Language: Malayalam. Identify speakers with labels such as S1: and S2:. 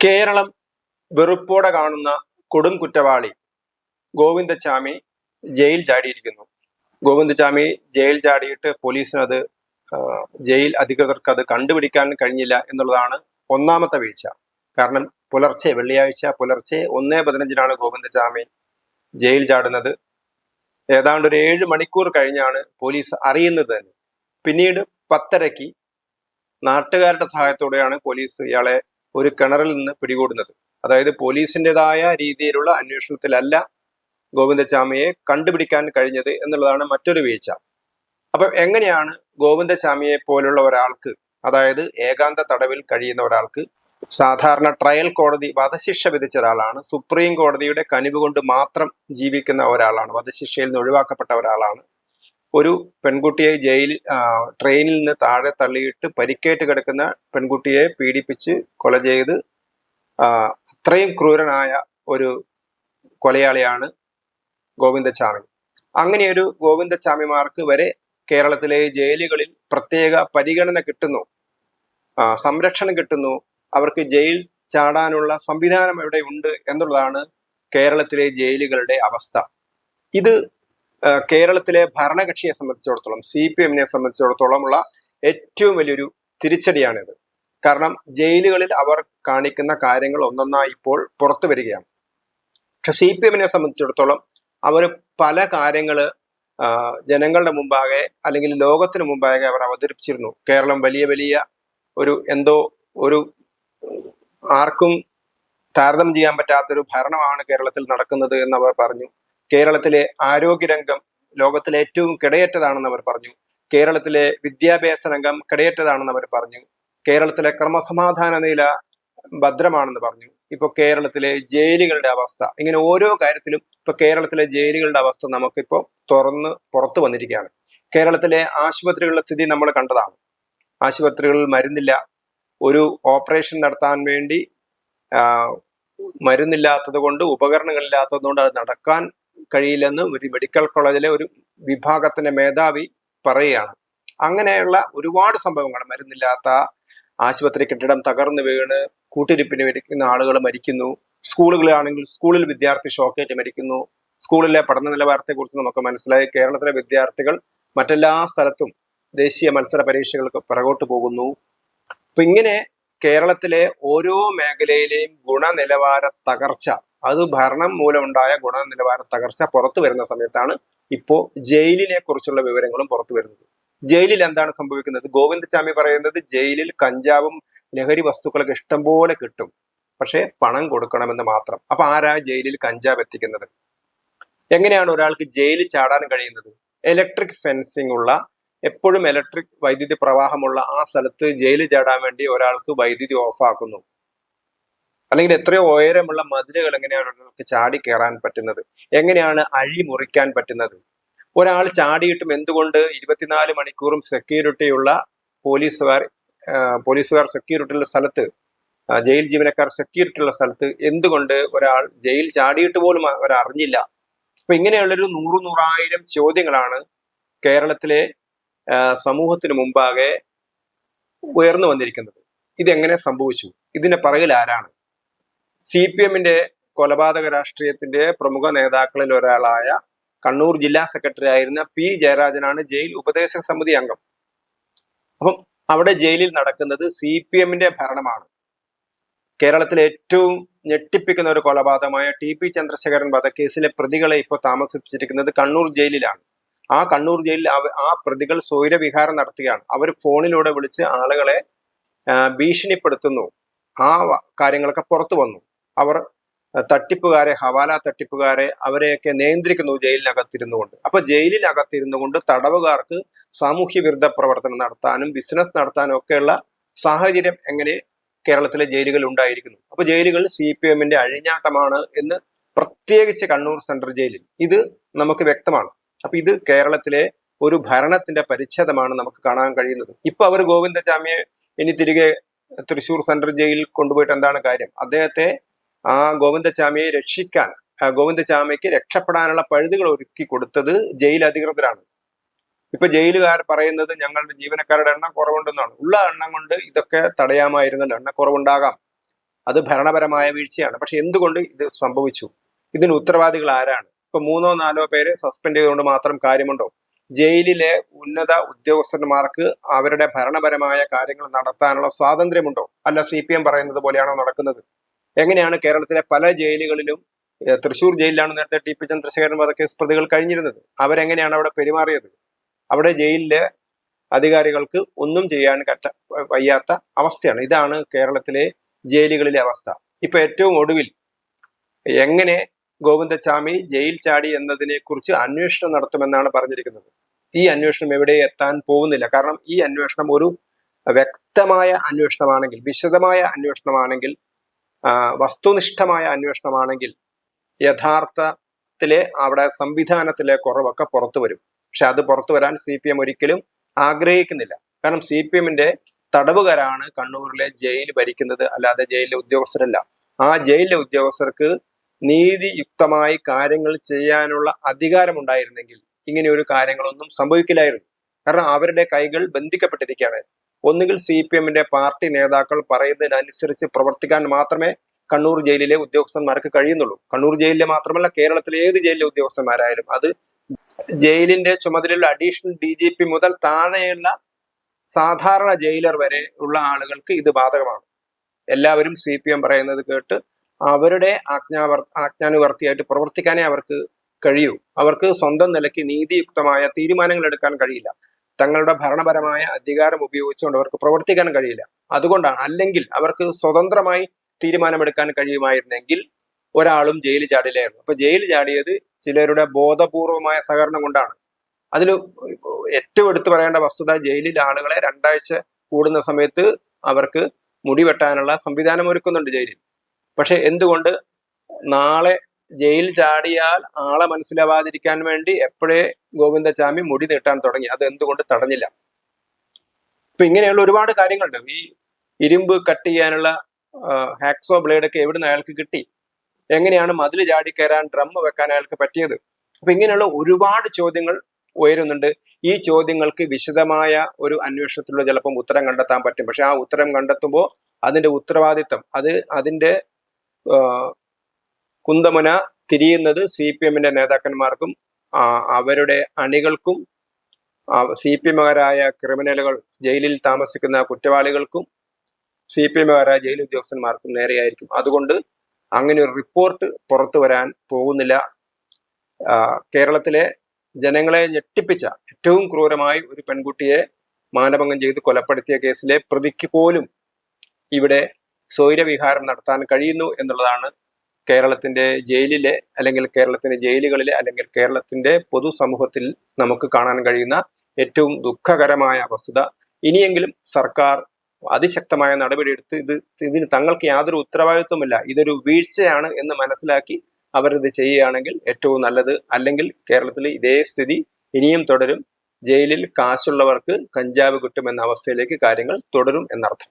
S1: കേരളം വെറുപ്പോടെ കാണുന്ന കൊടും കുറ്റവാളി ഗോവിന്ദച്ചാമി ജയിൽ ചാടിയിരിക്കുന്നു. ഗോവിന്ദച്ചാമി ജയിൽ ചാടിയിട്ട് പോലീസിനത് ജയിൽ അധികൃതർക്ക് അത് കണ്ടുപിടിക്കാൻ കഴിഞ്ഞില്ല എന്നുള്ളതാണ് ഒന്നാമത്തെ വീഴ്ച. കാരണം പുലർച്ചെ വെള്ളിയാഴ്ച പുലർച്ചെ ഒന്നേ പതിനഞ്ചിനാണ് ഗോവിന്ദച്ചാമി ജയിൽ ചാടുന്നത്. ഏതാണ്ട് ഒരു ഏഴ് മണിക്കൂർ കഴിഞ്ഞാണ് പോലീസ് അറിയുന്നത് തന്നെ. പിന്നീട് പത്തരയ്ക്ക് നാട്ടുകാരുടെ സഹായത്തോടെയാണ് പോലീസ് ഇയാളെ ഒരു കിണറിൽ നിന്ന് പിടികൂടുന്നത്. അതായത് പോലീസിന്റെതായ രീതിയിലുള്ള അന്വേഷണത്തിലല്ല ഗോവിന്ദച്ചാമിയെ കണ്ടുപിടിക്കാൻ കഴിഞ്ഞത് എന്നുള്ളതാണ് മറ്റൊരു വീഴ്ച. അപ്പം എങ്ങനെയാണ് ഗോവിന്ദച്ചാമിയെ പോലുള്ള ഒരാൾക്ക് അതായത് ഏകാന്ത തടവിൽ കഴിയുന്ന ഒരാൾക്ക് സാധാരണ ട്രയൽ കോടതി വധശിക്ഷ വിധിച്ച ഒരാളാണ് സുപ്രീം കോടതിയുടെ കനിവ് കൊണ്ട് മാത്രം ജീവിക്കുന്ന ഒരാളാണ് വധശിക്ഷയിൽ നിന്ന് ഒഴിവാക്കപ്പെട്ട ഒരാളാണ് ഒരു പെൺകുട്ടിയെ ജയിലിൽ ട്രെയിനിൽ നിന്ന് താഴെ തള്ളിയിട്ട് പരിക്കേറ്റ് കിടക്കുന്ന പെൺകുട്ടിയെ പീഡിപ്പിച്ച് കൊല ചെയ്ത് അത്രയും ക്രൂരനായ ഒരു കൊലയാളിയാണ് ഗോവിന്ദച്ചാമി അങ്ങനെയൊരു ഗോവിന്ദച്ചാമിമാർക്ക് വരെ കേരളത്തിലെ ജയിലുകളിൽ പ്രത്യേക പരിഗണന കിട്ടുന്നു. സംരക്ഷണം കിട്ടുന്നു. അവർക്ക് ജയിൽ ചാടാനുള്ള സംവിധാനം ഇവിടെ ഉണ്ട് എന്നുള്ളതാണ് കേരളത്തിലെ ജയിലുകളുടെ അവസ്ഥ. ഇത് കേരളത്തിലെ ഭരണകക്ഷിയെ സംബന്ധിച്ചിടത്തോളം സി പി എമ്മിനെ സംബന്ധിച്ചിടത്തോളം ഉള്ള ഏറ്റവും വലിയൊരു തിരിച്ചടിയാണിത്. കാരണം ജയിലുകളിൽ അവർ കാണിക്കുന്ന കാര്യങ്ങൾ ഒന്നൊന്നായി ഇപ്പോൾ പുറത്തു വരികയാണ്. പക്ഷെ സി പി എമ്മിനെ സംബന്ധിച്ചിടത്തോളം അവർ പല കാര്യങ്ങൾ ജനങ്ങളുടെ മുമ്പാകെ അല്ലെങ്കിൽ ലോകത്തിന് മുമ്പാകെ അവർ അവതരിപ്പിച്ചിരുന്നു. കേരളം വലിയ വലിയ ഒരു എന്തോ ഒരു ആർക്കും താരതമ്യം ചെയ്യാൻ പറ്റാത്തൊരു ഭരണമാണ് കേരളത്തിൽ നടക്കുന്നത് എന്ന് അവർ പറഞ്ഞു. കേരളത്തിലെ ആരോഗ്യരംഗം ലോകത്തിലെ ഏറ്റവും കിടയറ്റതാണെന്ന് അവർ പറഞ്ഞു. കേരളത്തിലെ വിദ്യാഭ്യാസ രംഗം കിടയറ്റതാണെന്ന് അവർ പറഞ്ഞു. കേരളത്തിലെ ക്രമസമാധാന നില ഭദ്രമാണെന്ന് പറഞ്ഞു. ഇപ്പൊ കേരളത്തിലെ ജയിലുകളുടെ അവസ്ഥ ഇങ്ങനെ ഓരോ കാര്യത്തിലും ഇപ്പൊ കേരളത്തിലെ ജയിലുകളുടെ അവസ്ഥ നമുക്കിപ്പോ തുറന്ന് പുറത്തു വന്നിരിക്കുകയാണ്. കേരളത്തിലെ ആശുപത്രികളുടെ സ്ഥിതി നമ്മൾ കണ്ടതാണ്. ആശുപത്രികളിൽ മരുന്നില്ല. ഒരു ഓപ്പറേഷൻ നടത്താൻ വേണ്ടി മരുന്നില്ലാത്തത് കൊണ്ട് ഉപകരണങ്ങളില്ലാത്തത് കൊണ്ട് അത് നടക്കാൻ കഴിയില്ലെന്ന് ഒരു മെഡിക്കൽ കോളേജിലെ ഒരു വിഭാഗത്തിന്റെ മേധാവി പറയുകയാണ്. അങ്ങനെയുള്ള ഒരുപാട് സംഭവങ്ങൾ. മരുന്നില്ലാത്ത ആശുപത്രി കെട്ടിടം തകർന്നു വീണ് കൂട്ടിരിപ്പിന് മരിക്കുന്ന ആളുകൾ മരിക്കുന്നു. സ്കൂളുകളിലാണെങ്കിൽ സ്കൂളിൽ വിദ്യാർത്ഥി ഷോക്കേറ്റ് മരിക്കുന്നു. സ്കൂളിലെ പഠന നിലവാരത്തെക്കുറിച്ച് നമുക്ക് മനസ്സിലായി. കേരളത്തിലെ വിദ്യാർത്ഥികൾ മറ്റെല്ലാ സ്ഥലത്തും ദേശീയ മത്സര പരീക്ഷകൾക്ക് പിറകോട്ട് പോകുന്നു. അപ്പൊ ഇങ്ങനെ കേരളത്തിലെ ഓരോ മേഖലയിലെയും ഗുണനിലവാര തകർച്ച അത് ഭരണം മൂലമുണ്ടായ ഗുണനിലവാര തകർച്ച പുറത്തു വരുന്ന സമയത്താണ് ഇപ്പോ ജയിലിനെ കുറിച്ചുള്ള വിവരങ്ങളും പുറത്തു വരുന്നത്. ജയിലിൽ എന്താണ് സംഭവിക്കുന്നത്? ഗോവിന്ദചാമി പറയുന്നത് ജയിലിൽ കഞ്ചാവും ലഹരി വസ്തുക്കളൊക്കെ ഇഷ്ടംപോലെ കിട്ടും. പക്ഷേ പണം കൊടുക്കണമെന്ന് മാത്രം. അപ്പൊ ആരാ ജയിലിൽ കഞ്ചാവ് എത്തിക്കുന്നത്? എങ്ങനെയാണ് ഒരാൾക്ക് ജയിലിൽ ചാടാൻ കഴിയുന്നത്? ഇലക്ട്രിക് ഫെൻസിംഗ് ഉള്ള എപ്പോഴും ഇലക്ട്രിക് വൈദ്യുതി പ്രവാഹമുള്ള ആ സ്ഥലത്ത് ജയിലിൽ ചാടാൻ വേണ്ടി ഒരാൾക്ക് വൈദ്യുതി ഓഫാക്കുന്നു. അല്ലെങ്കിൽ എത്രയോ ഉയരമുള്ള മതിലുകൾ എങ്ങനെയാണ് ഒരാൾക്ക് ചാടി കയറാൻ പറ്റുന്നത്? എങ്ങനെയാണ് അഴി മുറിക്കാൻ പറ്റുന്നത്? ഒരാൾ ചാടിയിട്ടും എന്തുകൊണ്ട് ഇരുപത്തിനാല് മണിക്കൂറും സെക്യൂരിറ്റിയുള്ള പോലീസുകാർ പോലീസുകാർ സെക്യൂരിറ്റിയുള്ള സ്ഥലത്ത് ജയിൽ ജീവനക്കാർ സെക്യൂരിറ്റിയുള്ള സ്ഥലത്ത് എന്തുകൊണ്ട് ഒരാൾ ജയിൽ ചാടിയിട്ട് പോലും അവർ അറിഞ്ഞില്ല അപ്പൊ ഇങ്ങനെയുള്ളൊരു നൂറു നൂറായിരം ചോദ്യങ്ങളാണ് കേരളത്തിലെ സമൂഹത്തിന് മുമ്പാകെ ഉയർന്നു വന്നിരിക്കുന്നത്. ഇതെങ്ങനെ സംഭവിച്ചു? ഇതിന്റെ പറകിൽ ആരാണ്? സി പി എമ്മിന്റെ കൊലപാതക രാഷ്ട്രീയത്തിന്റെ പ്രമുഖ നേതാക്കളിൽ ഒരാളായ കണ്ണൂർ ജില്ലാ സെക്രട്ടറി ആയിരുന്ന പി ജയരാജനാണ് ജയിൽ ഉപദേശക സമിതി അംഗം. അപ്പം അവിടെ ജയിലിൽ നടക്കുന്നത് സി പി എമ്മിന്റെ ഭരണമാണ്. കേരളത്തിലെ ഏറ്റവും ഞെട്ടിപ്പിക്കുന്ന ഒരു കൊലപാതകമായ ടി പി ചന്ദ്രശേഖരൻ വധക്കേസിലെ പ്രതികളെ ഇപ്പോൾ താമസിപ്പിച്ചിരിക്കുന്നത് കണ്ണൂർ ജയിലിലാണ്. ആ കണ്ണൂർ ജയിലിൽ ആ പ്രതികൾ സ്വൈരവിഹാരം നടത്തുകയാണ്. അവർ ഫോണിലൂടെ വിളിച്ച് ആളുകളെ ഭീഷണിപ്പെടുത്തുന്നു. ആ കാര്യങ്ങളൊക്കെ പുറത്തു വന്നു. അവർ തട്ടിപ്പുകാരെ ഹവാല തട്ടിപ്പുകാരെ അവരെയൊക്കെ നിയന്ത്രിക്കുന്നു ജയിലിനകത്തിരുന്നു കൊണ്ട് അപ്പൊ ജയിലിനകത്തിരുന്നു കൊണ്ട് തടവുകാർക്ക് സാമൂഹ്യ വിരുദ്ധ പ്രവർത്തനം നടത്താനും ബിസിനസ് നടത്താനും ഒക്കെയുള്ള സാഹചര്യം എങ്ങനെ കേരളത്തിലെ ജയിലുകൾ ഉണ്ടായിരിക്കുന്നു. അപ്പൊ ജയിലുകൾ സി പി എമ്മിന്റെ അഴിഞ്ഞാട്ടമാണ് എന്ന് പ്രത്യേകിച്ച് കണ്ണൂർ സെൻട്രൽ ജയിലിൽ. ഇത് നമുക്ക് വ്യക്തമാണ്. അപ്പൊ ഇത് കേരളത്തിലെ ഒരു ഭരണത്തിന്റെ പരിച്ഛേദമാണ് നമുക്ക് കാണാൻ കഴിയുന്നത്. ഇപ്പൊ അവർ ഗോവിന്ദജാമിയെ ഇനി തിരികെ തൃശൂർ സെൻട്രൽ ജയിലിൽ കൊണ്ടുപോയിട്ട് എന്താണ് കാര്യം? അദ്ദേഹത്തെ ആ ഗോവിന്ദചാമിയെ രക്ഷിക്കാൻ ഗോവിന്ദചാമിക്ക് രക്ഷപ്പെടാനുള്ള പഴുതുകൾ ഒരുക്കി കൊടുത്തത് ജയിൽ അധികൃതരാണ്. ഇപ്പൊ ജയിലുകാർ പറയുന്നത് ഞങ്ങളുടെ ജീവനക്കാരുടെ എണ്ണം കുറവുണ്ടെന്നാണ്. ഉള്ള എണ്ണം കൊണ്ട് ഇതൊക്കെ തടയാമായിരുന്നല്ലോ. എണ്ണക്കുറവുണ്ടാകാം അത് ഭരണപരമായ വീഴ്ചയാണ്. പക്ഷെ എന്തുകൊണ്ട് ഇത് സംഭവിച്ചു? ഇതിന് ഉത്തരവാദികൾ ആരാണ്? ഇപ്പൊ മൂന്നോ നാലോ പേര് സസ്പെൻഡ് ചെയ്തുകൊണ്ട് മാത്രം കാര്യമുണ്ടോ? ജയിലിലെ ഉന്നത ഉദ്യോഗസ്ഥന്മാർക്ക് അവരുടെ ഭരണപരമായ കാര്യങ്ങൾ നടത്താനുള്ള സ്വാതന്ത്ര്യമുണ്ടോ? അല്ല സി പി എം പറയുന്നത് പോലെയാണോ നടക്കുന്നത്? എങ്ങനെയാണ് കേരളത്തിലെ പല ജയിലുകളിലും തൃശൂർ ജയിലിലാണ് നേരത്തെ ടി. പി. ചന്ദ്രശേഖരൻ വധക്കേസ് പ്രതികൾ കഴിഞ്ഞിരുന്നത്. അവരെങ്ങനെയാണ് അവിടെ പെരുമാറിയത്? അവിടെ ജയിലിലെ അധികാരികൾക്ക് ഒന്നും ചെയ്യാൻ കറ്റ വയ്യാത്ത അവസ്ഥയാണ്. ഇതാണ് കേരളത്തിലെ ജയിലുകളിലെ അവസ്ഥ. ഇപ്പൊ ഏറ്റവും ഒടുവിൽ എങ്ങനെ ഗോവിന്ദച്ചാമി ജയിൽ ചാടി എന്നതിനെ കുറിച്ച് അന്വേഷണം നടത്തുമെന്നാണ് പറഞ്ഞിരിക്കുന്നത്. ഈ അന്വേഷണം എവിടെ എത്താൻ പോകുന്നില്ല. കാരണം ഈ അന്വേഷണം ഒരു വ്യക്തമായ അന്വേഷണമാണെങ്കിൽ വിശദമായ അന്വേഷണമാണെങ്കിൽ വസ്തുനിഷ്ഠമായ അന്വേഷണമാണെങ്കിൽ യഥാർത്ഥത്തിലെ അവിടെ സംവിധാനത്തിലെ കുറവൊക്കെ പുറത്തു വരും. പക്ഷെ അത് പുറത്തു വരാൻ സി പി എം ഒരിക്കലും ആഗ്രഹിക്കുന്നില്ല. കാരണം സി പി എമ്മിന്റെ തടവുകാരാണ് കണ്ണൂരിലെ ജയിൽ ഭരിക്കുന്നത് അല്ലാതെ ജയിലിലെ ഉദ്യോഗസ്ഥരല്ല. ആ ജയിലിലെ ഉദ്യോഗസ്ഥർക്ക് നീതിയുക്തമായി കാര്യങ്ങൾ ചെയ്യാനുള്ള അധികാരമുണ്ടായിരുന്നെങ്കിൽ ഇങ്ങനെ ഒരു കാര്യങ്ങളൊന്നും സംഭവിക്കില്ലായിരുന്നു. കാരണം അവരുടെ കൈകൾ ബന്ധിക്കപ്പെട്ടിരിക്കുകയാണ്. ഒന്നുകിൽ സി പി എമ്മിന്റെ പാർട്ടി നേതാക്കൾ പറയുന്നതിനനുസരിച്ച് പ്രവർത്തിക്കാൻ മാത്രമേ കണ്ണൂർ ജയിലിലെ ഉദ്യോഗസ്ഥന്മാർക്ക് കഴിയുന്നുള്ളൂ. കണ്ണൂർ ജയിലിലെ മാത്രമല്ല കേരളത്തിലെ ഏത് ജയിലിലെ ഉദ്യോഗസ്ഥന്മാരായാലും അത് ജയിലിന്റെ ചുമതലയുള്ള അഡീഷണൽ ഡി ജി പി മുതൽ താഴെയുള്ള സാധാരണ ജയിലർ വരെ ഉള്ള ആളുകൾക്ക് ഇത് ബാധകമാണ്. എല്ലാവരും സി പി എം പറയുന്നത് കേട്ട് അവരുടെ ആജ്ഞാവർ ആജ്ഞാനുവർത്തിയായിട്ട് പ്രവർത്തിക്കാനേ അവർക്ക് കഴിയൂ. അവർക്ക് സ്വന്തം നിലയ്ക്ക് നീതിയുക്തമായ തീരുമാനങ്ങൾ എടുക്കാൻ കഴിയില്ല. തങ്ങളുടെ ഭരണപരമായ അധികാരം ഉപയോഗിച്ചുകൊണ്ട് അവർക്ക് പ്രവർത്തിക്കാൻ കഴിയില്ല. അതുകൊണ്ടാണ് അല്ലെങ്കിൽ അവർക്ക് സ്വതന്ത്രമായി തീരുമാനമെടുക്കാൻ കഴിയുമായിരുന്നെങ്കിൽ ഒരാളും ജയിലിൽ ചാടില്ലായിരുന്നു. അപ്പൊ ജയിലിൽ ചാടിയത് ചിലരുടെ ബോധപൂർവമായ സഹകരണം കൊണ്ടാണ്. അതിൽ ഏറ്റവും എടുത്തു പറയേണ്ട വസ്തുത ജയിലിൽ ആളുകളെ രണ്ടാഴ്ച കൂടുന്ന സമയത്ത് അവർക്ക് മുടിവെട്ടാനുള്ള സംവിധാനം ഒരുക്കുന്നുണ്ട് ജയിലിൽ. പക്ഷെ എന്തുകൊണ്ട് നാളെ ജയിൽ ചാടിയാൽ ആളെ മനസ്സിലാവാതിരിക്കാൻ വേണ്ടി എപ്പോഴേ ഗോവിന്ദചാമി മുടി നീട്ടാൻ തുടങ്ങി. അത് എന്തുകൊണ്ട് തടഞ്ഞില്ല? ഇപ്പൊ ഇങ്ങനെയുള്ള ഒരുപാട് കാര്യങ്ങളുണ്ട്. ഈ ഇരുമ്പ് കട്ട് ചെയ്യാനുള്ള ഹാക്സോ ബ്ലേഡ് ഒക്കെ എവിടുന്ന് അയാൾക്ക് കിട്ടി? എങ്ങനെയാണ് മതിൽ ചാടി കയറാൻ ഡ്രം വെക്കാൻ അയാൾക്ക് പറ്റിയത്? അപ്പൊ ഇങ്ങനെയുള്ള ഒരുപാട് ചോദ്യങ്ങൾ ഉയരുന്നുണ്ട്. ഈ ചോദ്യങ്ങൾക്ക് വിശദമായ ഒരു അന്വേഷണത്തിലൂടെ ചിലപ്പം ഉത്തരം കണ്ടെത്താൻ പറ്റും. പക്ഷെ ആ ഉത്തരം കണ്ടെത്തുമ്പോൾ അതിന്റെ ഉത്തരവാദിത്തം അത് അതിന്റെ കുന്തമുന തിരിയുന്നത് സി പി എമ്മിന്റെ നേതാക്കന്മാർക്കും അവരുടെ അണികൾക്കും സി പി എമ്മുകാരായ ക്രിമിനലുകൾ ജയിലിൽ താമസിക്കുന്ന കുറ്റവാളികൾക്കും സി പി എമ്മുകാരായ ജയിൽ ഉദ്യോഗസ്ഥന്മാർക്കും നേരെയായിരിക്കും. അതുകൊണ്ട് അങ്ങനെ ഒരു റിപ്പോർട്ട് പുറത്തു വരാൻ പോകുന്നില്ല. കേരളത്തിലെ ജനങ്ങളെ ഞെട്ടിപ്പിച്ച ഏറ്റവും ക്രൂരമായി ഒരു പെൺകുട്ടിയെ മാനഭംഗം ചെയ്ത് കൊലപ്പെടുത്തിയ കേസിലെ പ്രതിക്ക് പോലും ഇവിടെ സ്വൈരവിഹാരം നടത്താൻ കഴിയുന്നു എന്നുള്ളതാണ് കേരളത്തിന്റെ ജയിലിലെ അല്ലെങ്കിൽ കേരളത്തിന്റെ ജയിലുകളിലെ അല്ലെങ്കിൽ കേരളത്തിന്റെ പൊതുസമൂഹത്തിൽ നമുക്ക് കാണാൻ കഴിയുന്ന ഏറ്റവും ദുഃഖകരമായ വസ്തുത. ഇനിയെങ്കിലും സർക്കാർ അതിശക്തമായ നടപടി എടുത്ത് ഇത് ഇതിന് തങ്ങൾക്ക് യാതൊരു ഉത്തരവാദിത്വമില്ല. ഇതൊരു വീഴ്ചയാണ് എന്ന് മനസ്സിലാക്കി അവരിത് ചെയ്യുകയാണെങ്കിൽ ഏറ്റവും നല്ലത്. അല്ലെങ്കിൽ കേരളത്തിൽ ഇതേ സ്ഥിതി ഇനിയും തുടരും. ജയിലിൽ കാശുള്ളവർക്ക് കഞ്ചാവ് കിട്ടും എന്ന അവസ്ഥയിലേക്ക് കാര്യങ്ങൾ തുടരും എന്നർത്ഥം.